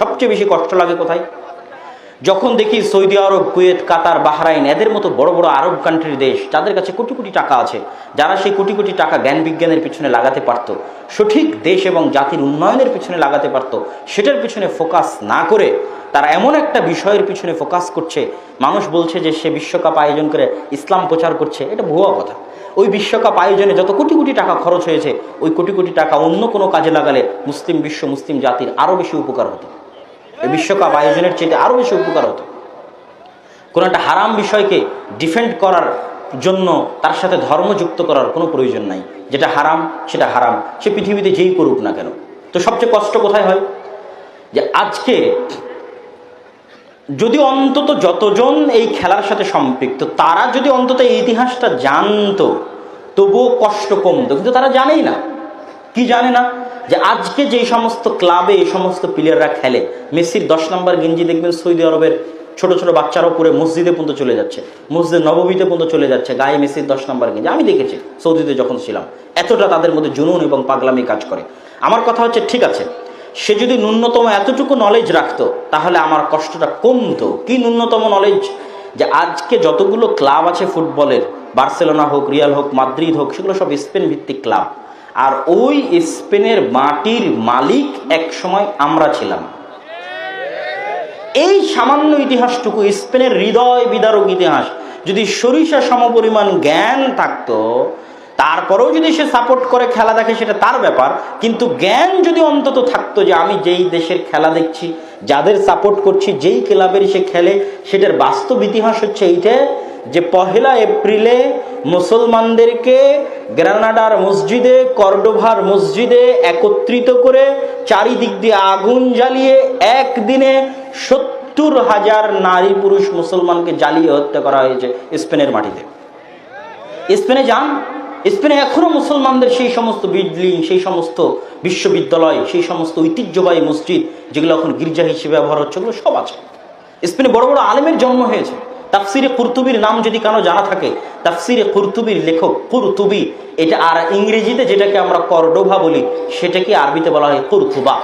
সবচেয়ে বেশি কষ্ট লাগে কোথায়? যখন দেখি Saudi Arab, Kuwait, Qatar, Bahrain, এদের মতো বড় বড় আরব কান্ট্রির দেশ, যাদের কাছে কোটি কোটি টাকা আছে, যারা সেই কোটি কোটি টাকা জ্ঞান বিজ্ঞানের পিছনে লাগাতে পারত, সঠিক দেশ এবং জাতির উন্নয়নের পিছনে লাগাতে পারত, সেটার পিছনে ফোকাস না করে তারা এমন একটা বিষয়ের পিছনে ফোকাস করছে, মানুষ বলছে যে সে বিশ্বকাপ আয়োজন করে ইসলাম প্রচার করছে, এটা ভুয়া কথা। ওই বিশ্বকাপ আয়োজনে যত কোটি কোটি টাকা খরচ হয়েছে, ওই কোটি কোটি টাকা অন্য কোনো কাজে লাগালে মুসলিম বিশ্ব, মুসলিম জাতির আরও বেশি উপকার হতো। এই বিশ্বকাপ আয়োজনের চেয়ে আরও বেশি উপকার হতো। কোনো একটা হারাম বিষয়কে ডিফেন্ড করার জন্য তার সাথে ধর্ম যুক্ত করার কোনো প্রয়োজন নাই। যেটা হারাম, সেটা হারাম। সে পৃথিবীতে যেই করুক না কেন। তো সবচেয়ে কষ্ট কোথায় হয়? যে আজকে যদি অন্তত যতজন এই খেলার সাথে সম্পৃক্ত, তারা যদি অন্তত এই ইতিহাসটা জানতো, তবুও কষ্ট কমতো। কিন্তু তারা জানেই না। কি জানে না? যে আজকে যে সমস্ত ক্লাবে এই সমস্ত প্লেয়াররা খেলে, মেসির দশ নম্বর গেঞ্জি দেখবেন সৌদি আরবের ছোট ছোট বাচ্চারাও পরে মসজিদে পর্যন্ত চলে যাচ্ছে মসজিদে নবমীতে পর্যন্ত চলে যাচ্ছে, গায়ে মেসির দশ নম্বর গেঞ্জি। আমি দেখেছি সৌদিতে যখন ছিলাম, এতটা তাদের মধ্যে জুনুন এবং পাগলামি কাজ করে। আমার কথা হচ্ছে, ঠিক আছে, সে যদি ন্যূনতম এতটুকু নলেজ রাখতো, তাহলে আমার কষ্টটা কমতো। কি ন্যূনতম নলেজ যে আজকে যতগুলো ক্লাব আছে ফুটবলের বার্সেলোনা হোক, রিয়াল হোক, মাদ্রিদ হোক, সেগুলো সব স্পেন ভিত্তিক ক্লাব আর ওই স্পেনের মাটির মালিক এক সময় আমরা ছিলাম। এই সামান্য ইতিহাসটুকু স্পেনের হৃদয় বিদারক ইতিহাস, যদি সরিষা সমপরিমাণ জ্ঞান থাকতো, তারপরেও যদি সে সাপোর্ট করে, খেলা দেখে, সেটা তার ব্যাপার। কিন্তু জ্ঞান যদি অন্তত থাকতো যে আমি যেই দেশের খেলা দেখছি, যাদের সাপোর্ট করছি, যেই ক্লাবের সে খেলে, সেটার বাস্তব ইতিহাস হচ্ছে এইটা। যে পহেলা এপ্রিলে মুসলমানদেরকে গ্রানাডার মসজিদে, কর্ডোভার মসজিদে একত্রিত করে চারিদিক দিয়ে আগুন জ্বালিয়ে একদিনে সত্তর হাজার নারী পুরুষ মুসলমানকে জ্বালিয়ে হত্যা করা হয়েছে স্পেনের মাটিতে। স্পেনে যান, স্পেনে এখনও মুসলমানদের সেই সমস্ত বিল্ডিং, সেই সমস্ত বিশ্ববিদ্যালয়, সেই সমস্ত ঐতিহ্যবাহী মসজিদ যেগুলো এখন গির্জা হিসেবে ব্যবহার হচ্ছে, ওগুলো সব আছে। স্পেনে বড় বড় আলেমের জন্ম হয়েছে। তাফসিরে কুরতুবির নাম যদি কেন জানা থাকে, তাফসিরে কুরতুবির লেখক কুরতুবি, এটা আর ইংরেজিতে যেটাকে আমরা কর্ডোভা বলি, সেটাকে আরবিতে বলা হয় কুরতুবা।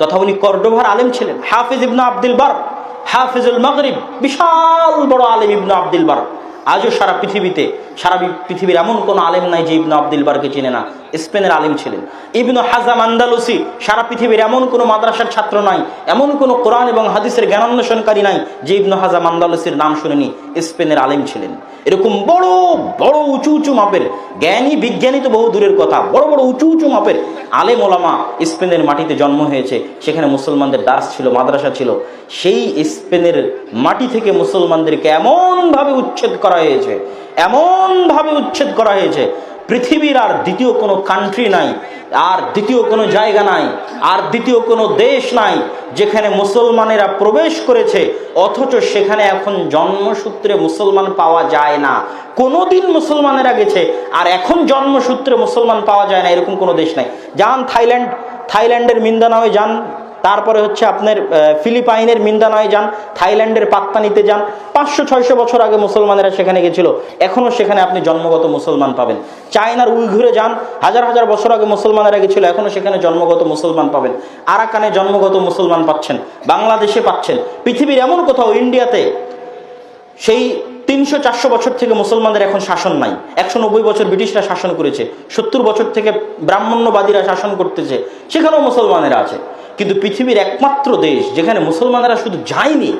তথা উনি কর্ডোভার আলেম ছিলেন, হাফিজ ইবনা আব্দুল বার, হাফিজুল মগরিব, বিশাল বড় আলেম ইবনা আব্দুল বার। আজও সারা পৃথিবীতে সারা পৃথিবীর এমন কোনো আলেম নাই যে ইবনু আব্দুল বারকে চিনে না। স্পেনের আলেম ছিলেন। ইবনু হাজাম আন্দালুসি, সারা পৃথিবীর এমন কোনো মাদ্রাসার ছাত্র নাই, এমন কোনো কোরআন এবং হাদিসের জ্ঞানান্বেষণকারী নাই যে ইবনু হাজাম আন্দালুসির নাম শুনেনি, স্পেনের আলেম ছিলেন। এরকম বড় বড় উঁচু উঁচু মাপের, জ্ঞানী, বিজ্ঞানী তো বহু দূরের কথা, বড় বড় উঁচু উঁচু মাপের আলেম ওলামা স্পেনের মাটিতে জন্ম হয়েছে। সেখানে মুসলমানদের দাস ছিল, মাদ্রাসা ছিল। সেই স্পেনের মাটি থেকে মুসলমানদেরকে এমনভাবে উচ্ছেদ করা হয়েছে এমনভাবে উচ্ছেদ করা হয়েছে। পৃথিবীর আর দ্বিতীয় কোনো কান্ট্রি নাই, আর দ্বিতীয় কোনো জায়গা নাই, আর দ্বিতীয় কোনো দেশ নাই, যেখানে মুসলমানেরা প্রবেশ করেছে, অথচ সেখানে এখন জন্মসূত্রে মুসলমান পাওয়া যায় না। কোনোদিন মুসলমানেরা গেছে, আর এখন জন্মসূত্রে মুসলমান পাওয়া যায় না, এরকম কোনো দেশ নাই। যান থাইল্যান্ড, থাইল্যান্ডের মিন্দানাওয়ে যান তারপরে হচ্ছে আপনার ফিলিপাইনের মিন্দানয়ে যান, থাইল্যান্ডের পাত্তানিতে যান। পাঁচশো, ছয়শো বছর আগে মুসলমানেরা সেখানে গেছিল। এখনও সেখানে আপনি জন্মগত মুসলমান পাবেন। চায়নার উইঘুরে যান, হাজার হাজার বছর আগে মুসলমানেরা গেছিল, এখনও সেখানে জন্মগত মুসলমান পাবেন। আরাকানে জন্মগত মুসলমান পাচ্ছেন, বাংলাদেশে পাচ্ছেন। পৃথিবীর এমন কোথাও, ইন্ডিয়াতে সেই তিনশো, চারশো বছর থেকে মুসলমানদের এখন শাসন নাই। একশো নব্বই বছর ব্রিটিশরা শাসন করেছে। সত্তর বছর থেকে ব্রাহ্মণ্যবাদীরা শাসন করতেছে। সেখানেও মুসলমানেরা আছে। কিন্তু পৃথিবীর একমাত্র দেশ যেখানে মুসলমানেরা শুধু যায়নি,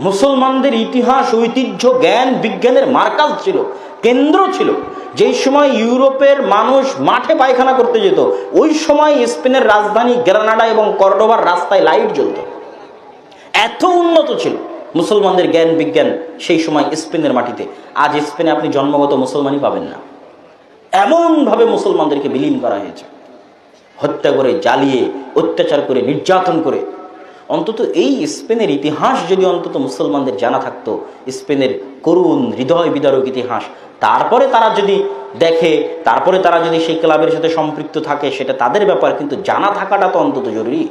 মুসলমানদের ইতিহাস, ঐতিহ্য, জ্ঞান, বিজ্ঞানের মার্কাজ ছিল, কেন্দ্র ছিল। যেই সময় ইউরোপের মানুষ মাঠে পায়খানা করতে যেত, ওই সময় স্পেনের রাজধানী গ্রানাডা এবং কর্ডোবার রাস্তায় লাইট জ্বলতো। এত উন্নত ছিল মুসলমানদের জ্ঞান, বিজ্ঞান সেই সময় স্পেনের মাটিতে। আজ স্পেনে আপনি জন্মগত মুসলমানই পাবেন না। এমনভাবে মুসলমানদেরকে বিলীন করা হয়েছে। হত্যা করে, জ্বালিয়ে, অত্যাচার করে, নির্যাতন করে। অন্তত এই স্পেনের ইতিহাস যদি অন্তত মুসলমানদের জানা থাকতো, স্পেনের করুণ হৃদয় বিদারক ইতিহাস, তারপরে তারা যদি দেখে, তারপরে তারা যদি সেই ক্লাবের সাথে সম্পৃক্ত থাকে, সেটা তাদের ব্যাপার, কিন্তু জানা থাকাটা তো অন্তত জরুরি।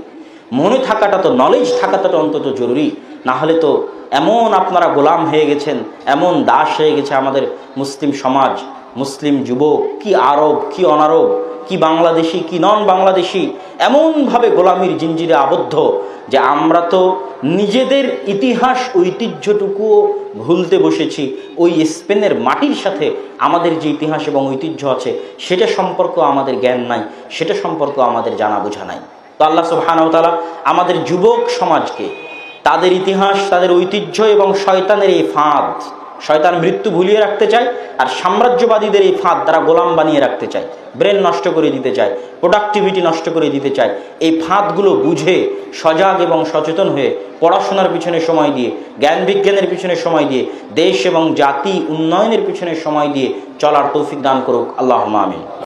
মনে থাকাটা তো নলেজ থাকাটা তো অন্তত জরুরি। না হলে তো এমন আপনারা গোলাম হয়ে গেছেন, এমন দাস হয়ে গেছে আমাদের মুসলিম সমাজ, মুসলিম যুবক, কি আরব, কি অনারব। কি বাংলাদেশি, কি নন বাংলাদেশি এমনভাবে গোলামির জিঞ্জিরে আবদ্ধ যে আমরা তো নিজেদের ইতিহাস, ঐতিহ্যটুকুও ভুলতে বসেছি। ওই স্পেনের মাটির সাথে আমাদের যে ইতিহাস এবং ঐতিহ্য আছে, সেটা সম্পর্ক আমাদের জ্ঞান নাই, সেটা সম্পর্ক আমাদের জানা বোঝা নাই। তো আল্লাহ সুবহানাহু আমাদের যুবক সমাজকে তাদের ইতিহাস, তাদের ঐতিহ্য এবং শয়তানের এই ফাঁদ শয়তান মৃত্যু ভুলিয়ে রাখতে চায় আর সাম্রাজ্যবাদীদের এই ফাঁদ তারা গোলাম বানিয়ে রাখতে চায়, ব্রেন নষ্ট করে দিতে চায় প্রোডাক্টিভিটি নষ্ট করে দিতে চায়। এই ফাঁদগুলো বুঝে, সজাগ এবং সচেতন হয়ে পড়াশোনার পিছনে সময় দিয়ে, জ্ঞান বিজ্ঞানের পিছনে সময় দিয়ে, দেশ এবং জাতি উন্নয়নের পিছনে সময় দিয়ে চলার তৌফিক দান করুক। আল্লাহ আমিন।